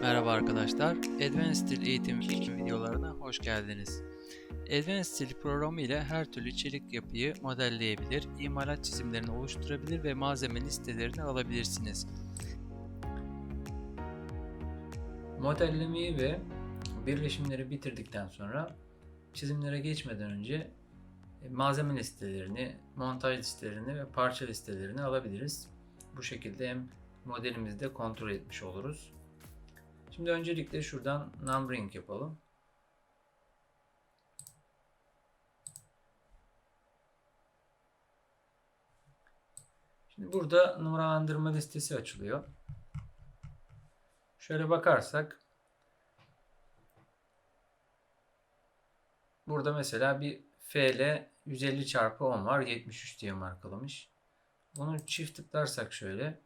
Merhaba arkadaşlar, Advanced Steel eğitim videolarına hoş geldiniz. Advanced Steel programı ile her türlü çelik yapıyı modelleyebilir, imalat çizimlerini oluşturabilir ve malzeme listelerini alabilirsiniz. Modellemeyi ve birleşimleri bitirdikten sonra çizimlere geçmeden önce e, malzeme listelerini, montaj listelerini ve parça listelerini alabiliriz. Bu şekilde hem modelimizi de kontrol etmiş oluruz. Şimdi öncelikle şuradan numbering yapalım. Şimdi burada numaralandırma listesi açılıyor. Şöyle bakarsak burada mesela bir FL 150 çarpı 10 var. 73 diye markalamış. Bunu çift tıklarsak şöyle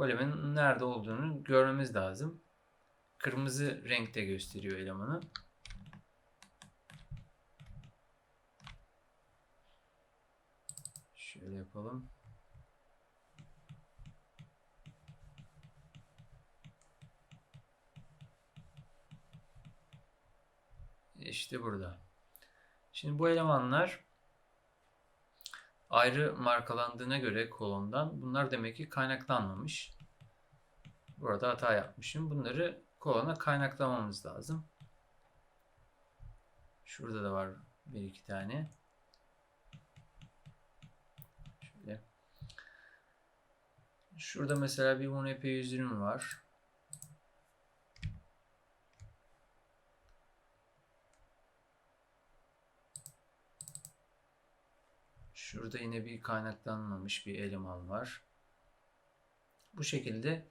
bu nerede olduğunu görmemiz lazım. Kırmızı renkte gösteriyor elemanı. Şöyle yapalım. İşte burada. Şimdi bu elemanlar ayrı markalandığına göre kolondan bunlar demek ki kaynaklanmamış. Burada hata yapmışım. Bunları kolona kaynaklamamız lazım. Şurada da var bir iki tane. Şöyle. Şurada mesela bir UNP 120 var. Şurada yine bir kaynaklanmamış bir eleman var. Bu şekilde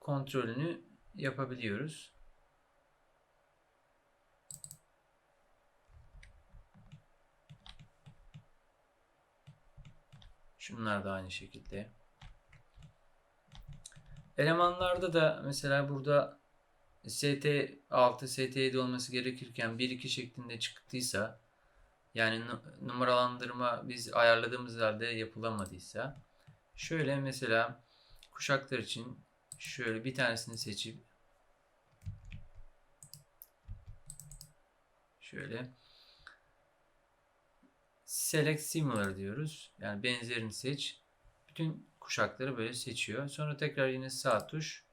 kontrolünü yapabiliyoruz. Şunlar da aynı şekilde. Elemanlarda da mesela burada ST6, ST7 olması gerekirken 1-2 şeklinde çıktıysa yani numaralandırma biz ayarladığımız halde yapılamadıysa şöyle mesela kuşaklar için şöyle bir tanesini seçip şöyle select similar diyoruz. Yani benzerini seç. Bütün kuşakları böyle seçiyor. Sonra tekrar yine sağ tuş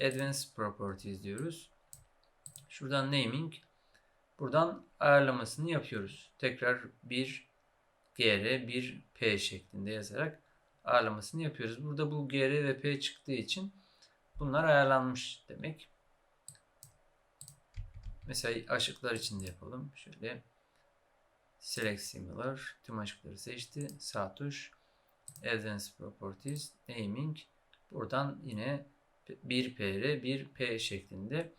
advanced properties diyoruz. Şuradan naming Buradan ayarlamasını yapıyoruz. Tekrar bir GR, bir P şeklinde yazarak ayarlamasını yapıyoruz. Burada bu GR ve P çıktığı için bunlar ayarlanmış demek. Mesela aşıklar için de yapalım. Şöyle Select Similar. Tüm aşıkları seçti. Sağ tuş. Advanced Properties. Naming. Buradan yine bir PR, bir P şeklinde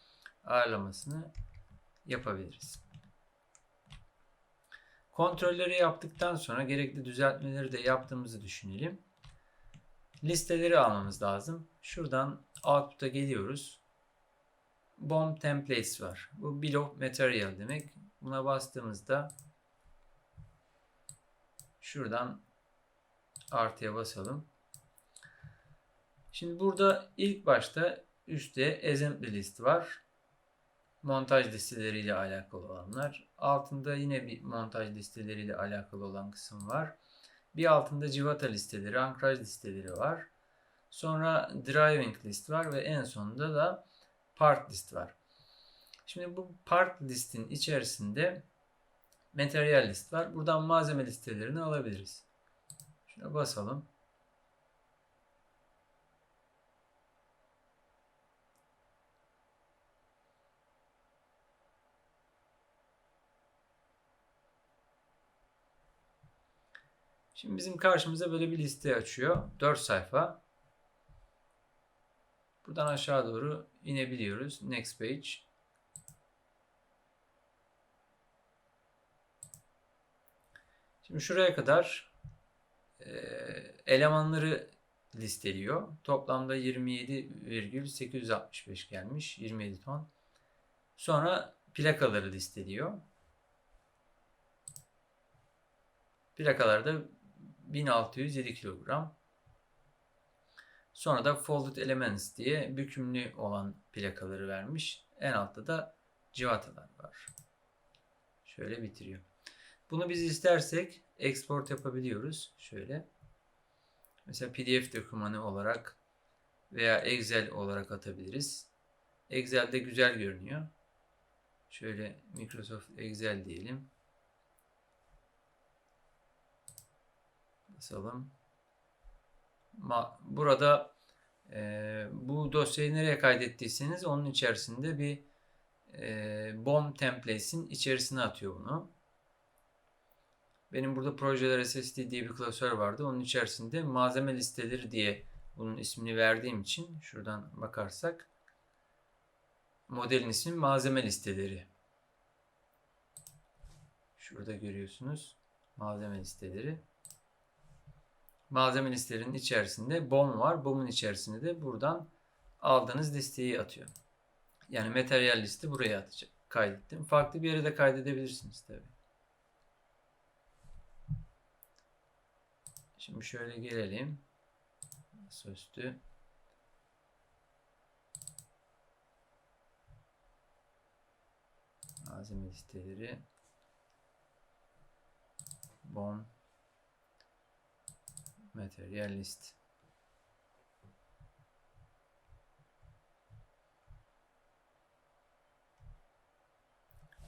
ayarlamasını yapabiliriz. Kontrolleri yaptıktan sonra gerekli düzeltmeleri de yaptığımızı düşünelim. Listeleri almamız lazım. Şuradan output'a geliyoruz. Bomb templates var. Bu bill of material demek. Buna bastığımızda şuradan artıya basalım. Şimdi burada ilk başta üstte assembly list var montaj listeleriyle alakalı olanlar. Altında yine bir montaj listeleriyle alakalı olan kısım var. Bir altında civata listeleri, ankraj listeleri var. Sonra driving list var ve en sonunda da part list var. Şimdi bu part listin içerisinde materyal list var. Buradan malzeme listelerini alabiliriz. Şuna basalım. Şimdi bizim karşımıza böyle bir liste açıyor. 4 sayfa. Buradan aşağı doğru inebiliyoruz. Next page. Şimdi şuraya kadar e, elemanları listeliyor. Toplamda 27,865 gelmiş. 27 ton. Sonra plakaları listeliyor. Plakalarda 1607 kilogram. Sonra da folded elements diye bükümlü olan plakaları vermiş. En altta da civatalar var. Şöyle bitiriyor. Bunu biz istersek export yapabiliyoruz. Şöyle. Mesela PDF dokümanı olarak veya Excel olarak atabiliriz. Excel'de güzel görünüyor. Şöyle Microsoft Excel diyelim. Basalım. Burada e, bu dosyayı nereye kaydettiyseniz onun içerisinde bir e, BOM templates'in içerisine atıyor bunu. Benim burada projeler SSD diye bir klasör vardı. Onun içerisinde malzeme listeleri diye bunun ismini verdiğim için şuradan bakarsak modelin ismi malzeme listeleri. Şurada görüyorsunuz malzeme listeleri. Malzeme listelerinin içerisinde BOM var. BOM'un içerisinde de buradan aldığınız listeyi atıyor. Yani materyal listi buraya atacak. Kaydettim. Farklı bir yere de kaydedebilirsiniz tabi. Şimdi şöyle gelelim. Masaüstü. Malzeme listeleri. BOM Material list.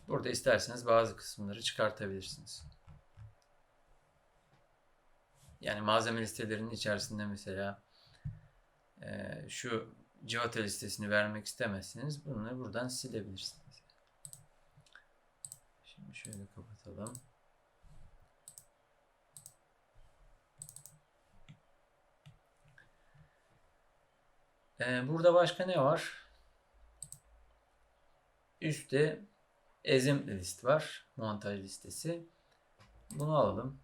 Burada isterseniz bazı kısımları çıkartabilirsiniz. Yani malzeme listelerinin içerisinde mesela e, şu civata listesini vermek istemezseniz bunları buradan silebilirsiniz. Şimdi şöyle kapatalım. Ee, burada başka ne var? Üstte ezim list var. Montaj listesi. Bunu alalım.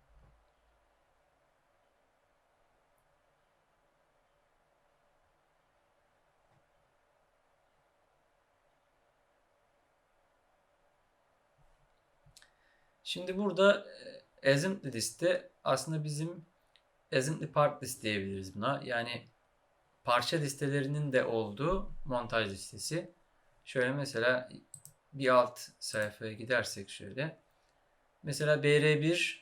Şimdi burada Azimuth liste aslında bizim Azimuth part list diyebiliriz buna. Yani parça listelerinin de olduğu montaj listesi. Şöyle mesela bir alt sayfaya gidersek şöyle. Mesela BR1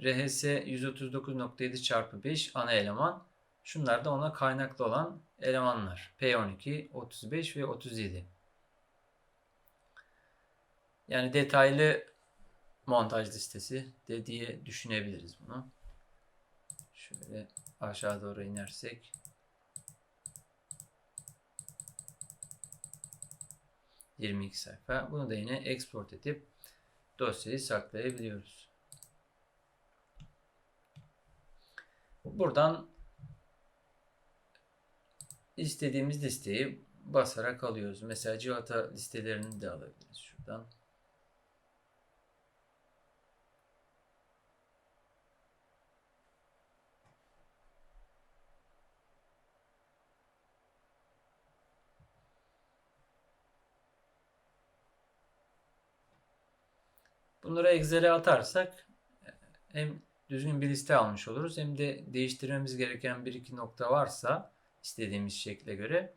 RHS 139.7 çarpı 5 ana eleman. Şunlar da ona kaynaklı olan elemanlar. P12, 35 ve 37. Yani detaylı montaj listesi de diye düşünebiliriz bunu. Şöyle aşağı doğru inersek 22 sayfa. Bunu da yine export edip dosyayı saklayabiliyoruz. Buradan istediğimiz listeyi basarak alıyoruz. Mesela civata listelerini de alabiliriz şuradan. Bunları Excel'e atarsak hem düzgün bir liste almış oluruz hem de değiştirmemiz gereken bir iki nokta varsa istediğimiz şekle göre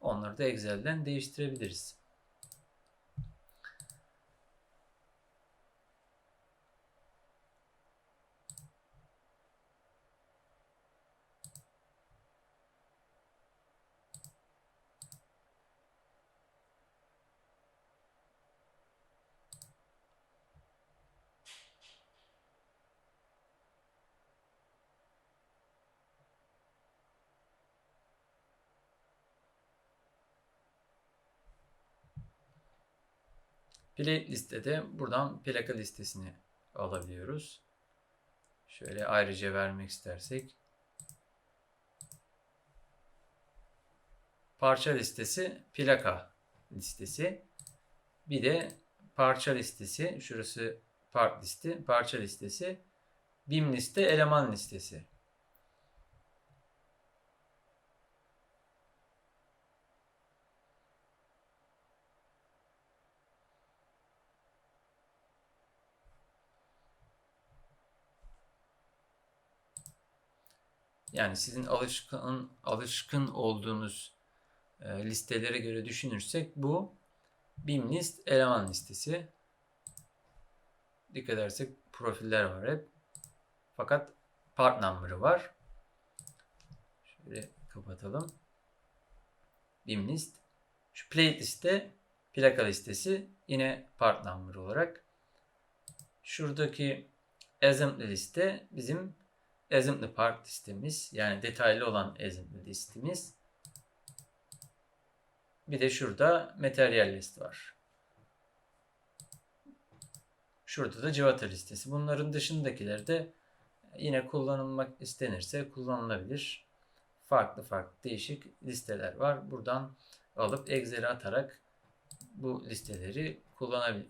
onları da Excel'den değiştirebiliriz. Plate listede buradan plaka listesini alabiliyoruz. Şöyle ayrıca vermek istersek. Parça listesi, plaka listesi. Bir de parça listesi, şurası part listi, parça listesi. BIM liste, eleman listesi. Yani sizin alışkın alışkın olduğunuz e, listelere göre düşünürsek bu BIM list eleman listesi. Dikkat edersek profiller var hep. Fakat part number'ı var. Şöyle kapatalım. BIM list. Şu plate liste plaka listesi yine part number olarak. Şuradaki assembly liste bizim assembly part listemiz. Yani detaylı olan assembly listemiz. Bir de şurada materyal list var. Şurada da civata listesi. Bunların dışındakiler de yine kullanılmak istenirse kullanılabilir. Farklı farklı değişik listeler var. Buradan alıp Excel'e atarak bu listeleri kullanabilir,